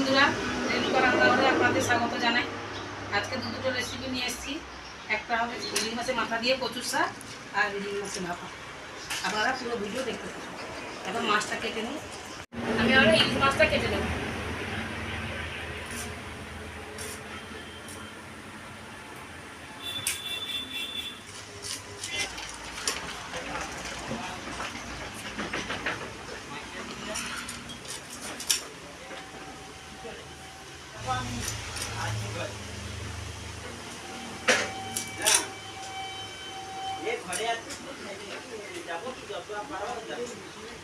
বন্ধুরা রেণুকা রান্নাঘরে আপনাদের স্বাগত জানাই। আজকে দু দুটো রেসিপি নিয়ে এসেছি। একটা হবে ইলিশ মাছের মাথা দিয়ে কচুর শাক, আর ইলিশ মাছের মাথা আপনারা পুরো ভিডিও দেখতে থাকুন। এখন মাছটা কেটে নিই। আমি আবার ইলিশ মাছটা কেটে নেব।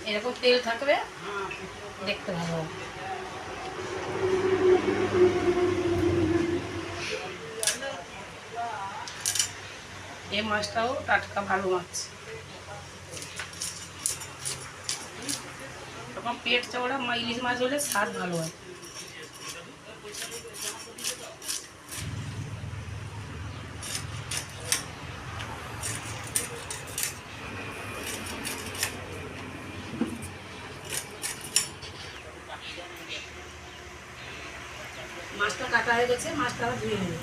এরকম তেল থাকবে? দেখতে ভালো। এই মাছটাও টাটকা ভালো মাছ। এরকম পেট চওড়া ইলিশ মাছ হলে স্বাদ ভালো হয়। মাছটা কাটা হয়ে গেছে, মাছটা আবার ধুয়ে নেব।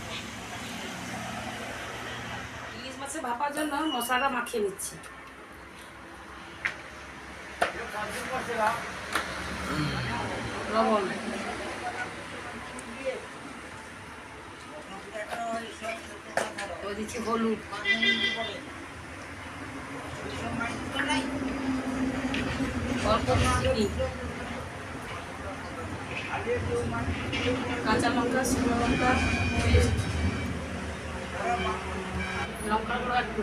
ইলিশ মাছে ভাপার জন্য মশলাটা মাখিয়ে নিচ্ছি। লবণ। দিচ্ছি হলুদ। অল্প চিনি। কাঁচা লঙ্কা শুকনো লঙ্কা লঙ্কা গুঁড়ো একটু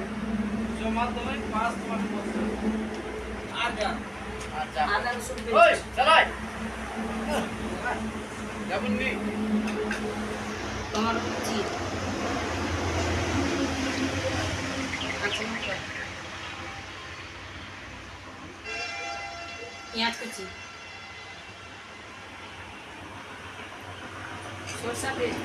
আদা। রসুন পেস্ট। টমেটো কুচি কাঁচা লঙ্কা। পেঁয়াজ কুচি। সরষা পেস্ট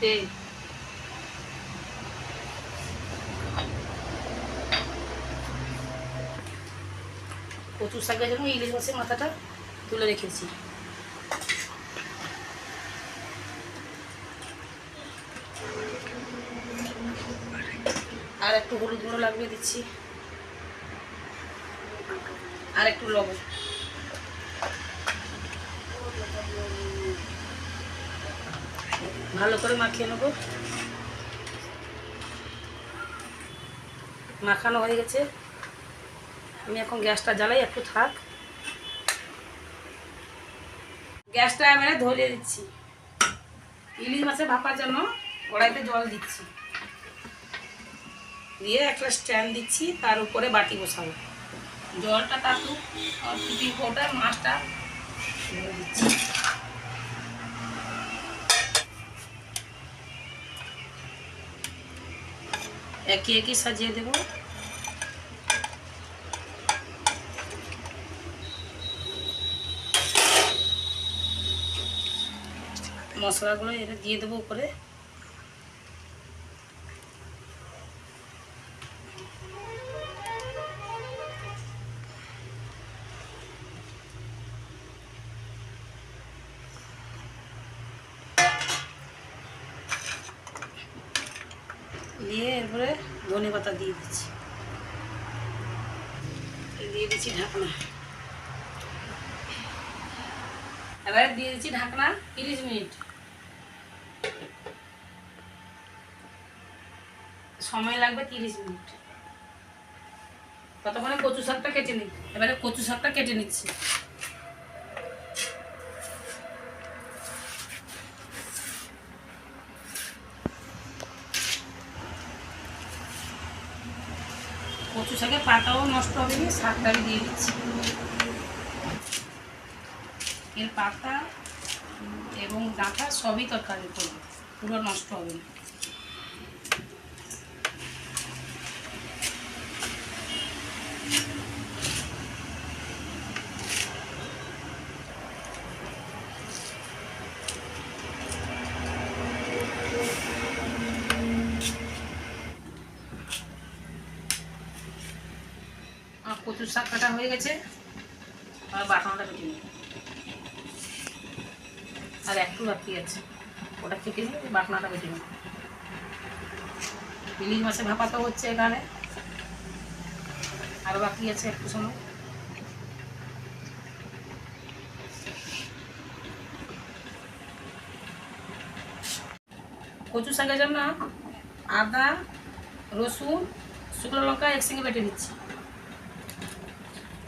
তেল কচু শাকের ইলিশ মাছের মাথাটা তুলে রেখেছি। আর একটু হলুদ গুঁড়ো লাগবে দিচ্ছি। আর একটু লবণ। ভালো করে মাখিয়ে নেব। মাখানো হয়ে গেছে। আমি এখন গ্যাসটা জ্বালাই, একটু থাক। গ্যাসটা এবারে ধরিয়ে দিচ্ছি। ইলিশ মাছে ভাপার জন্য কড়াইতে জল দিচ্ছি। দিয়ে একটা স্ট্যান্ড দিচ্ছি, তার উপরে বাটি বসাবো। জলটা তাতুক আর ফুটি ফোটা মাছটা দিচ্ছি। একে একে সাজিয়ে দেবো। মশলাগুলো এটা দিয়ে দেবো উপরে। দিয়ে এরপরে ধনে পাতা দিয়ে দিচ্ছি। দিয়ে দিচ্ছি ঢাকনা। এবারে দিয়ে দিচ্ছি ঢাকনা তিরিশ মিনিট। সময় লাগবে তিরিশ মিনিট। ততক্ষণে কচু শাকটা কেটে নিই। এবারে কচু শাকটা কেটে নিচ্ছি কচু শাকের পাতাও নষ্ট হবে না শাকটা আমি দিয়ে দিচ্ছি। এর পাতা এবং ডাঁটা সবই তরকারি করবে পুরো নষ্ট হবে না। কচুর শাক কাটা হয়ে গেছে। আর বাটনাটা কেটে নিই। আর একটু বাকি আছে। ওটা কেটে নিই বাটনাটা কেটে নিই। ইলিশ মাছের ভাপা তো হচ্ছে এখানে। আর বাকি আছে একটু সময়। কচু শাকের জন্য আদা, রসুন, শুকনো লঙ্কা একসঙ্গে বেটে নিচ্ছি।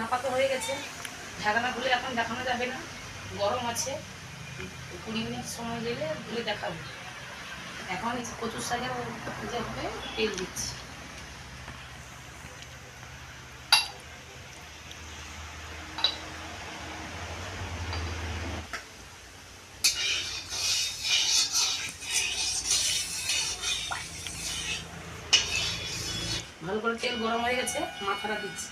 ভাপা তো হয়ে গেছে। ঢাকনা খুলে এখন দেখানো যাবে না। গরম আছে। কুড়ি মিনিট সময় গেলে খুলে দেখাবো। এখন কচুর শাকের যে হবে, তেল দিচ্ছি। ভালো করে তেল গরম হয়ে গেছে, মাথাটা দিচ্ছি।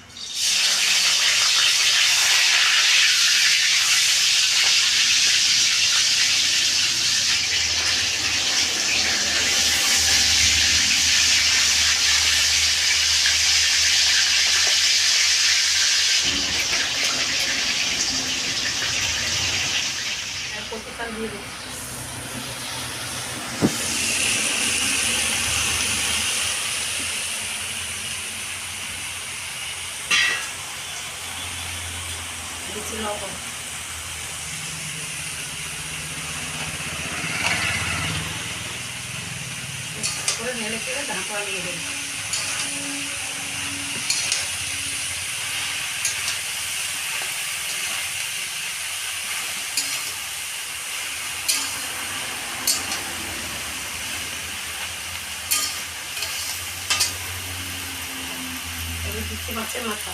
শাক দিয়ে দিচ্ছি। দিচ্ছি লবণ। করে নেড়ে চেড়ে ঢাকা দিয়ে দেবো এবার দিচ্ছি মাছের মাথা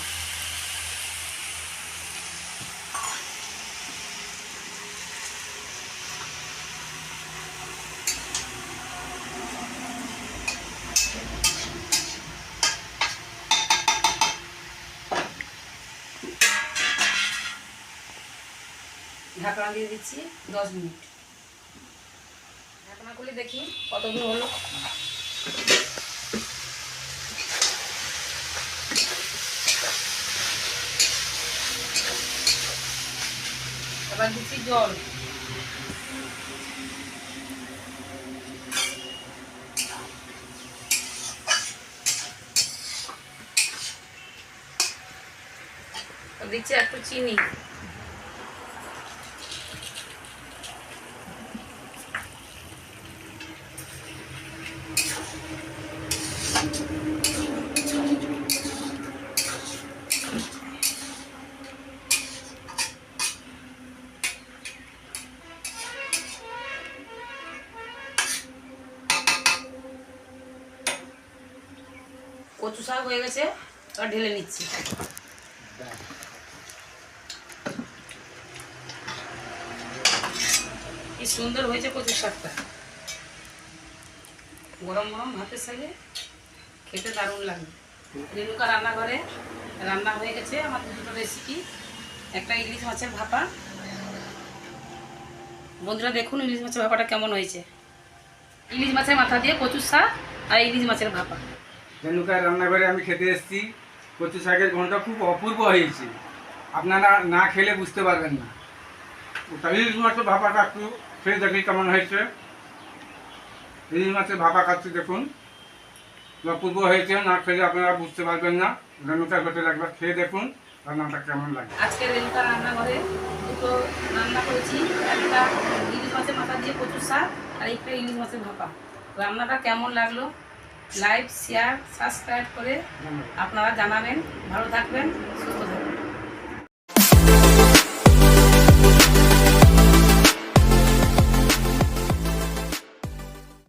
ঢাকনা দিয়ে দিচ্ছি দশ মিনিট। ঢাকনা খুলে দেখি কতগুলো হলো। এবার দিচ্ছি জল। দিচ্ছি একটু চিনি। কচু শাক হয়ে গেছে, এবার ঢেলে নিচ্ছি। কি সুন্দর হয়েছে কচু শাকটা। গরম গরম ভাতের সাথে খেতে দারুণ লাগে। রেণুকা রান্নাঘরে রান্না হয়ে গেছে আমার দুটো রেসিপি একটা ইলিশ মাছের ভাপা। বন্ধুরা দেখুন ইলিশ মাছের ভাপাটা কেমন হয়েছে। ইলিশ মাছের মাথা দিয়ে কচু শাক আর ইলিশ মাছের ভাপা। রেণুকার রান্নাঘরে আমি খেতে এসেছি। কচু শাকের ঘণ্টা খুব অপূর্ব হয়েছে। আপনারা না খেলে বুঝতে পারবেন না। ইলিশ মাছের ভাপাটা একটু খেয়ে দেখি কেমন হয়েছে। ইলিশ মাছের ভাপা খাচ্ছি, দেখুন। অপূর্ব হয়েছে, না খেলে আপনারা বুঝতে পারবেন না। রেণুকার হোটেল একবার খেয়ে দেখুন, রান্নাটা কেমন লাগে। আজকে রেণুকা রান্নাঘরে দুটো রান্না করেছি। একটা ইলিশ মাছের মাথা দিয়ে কচুর শাক, আর একটা ইলিশ মাছের ভাপা। রান্নাটা কেমন লাগল? লাইক শেয়ার সাবস্ক্রাইব করে আপনারা জানাবেন। ভালো থাকবেন সুস্থ থাকবেন।